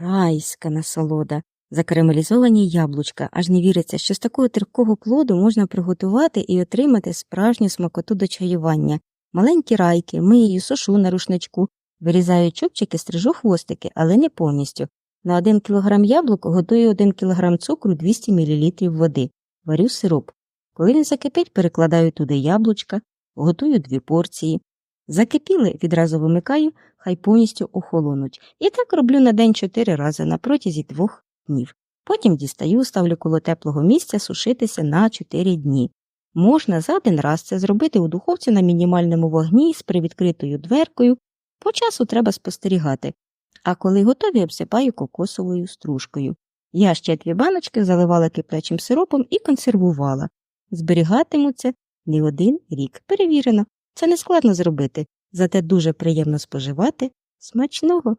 Райська насолода. Закарамелізовані яблучка. Аж не віриться, що з такого терпкого плоду можна приготувати і отримати справжню смакоту до чаювання. Маленькі райки, мию, сушу на рушничку, вирізаю чубчики, стрижу хвостики, але не повністю. На 1 кг яблук готую 1 кг цукру 200 мл води. Варю сироп. Коли він закипить, перекладаю туди яблучка, готую дві порції. Закипіли, відразу вимикаю, хай повністю охолонуть. І так роблю на день чотири рази на протязі двох днів. Потім дістаю, ставлю коло теплого місця сушитися на 4 дні. Можна за один раз це зробити у духовці на мінімальному вогні з привідкритою дверкою. По часу треба спостерігати. А коли готові, обсипаю кокосовою стружкою. Я ще дві баночки заливала киплячим сиропом і консервувала. Зберігатимуться не один рік. Перевірено. Це не складно зробити, зате дуже приємно споживати. Смачного!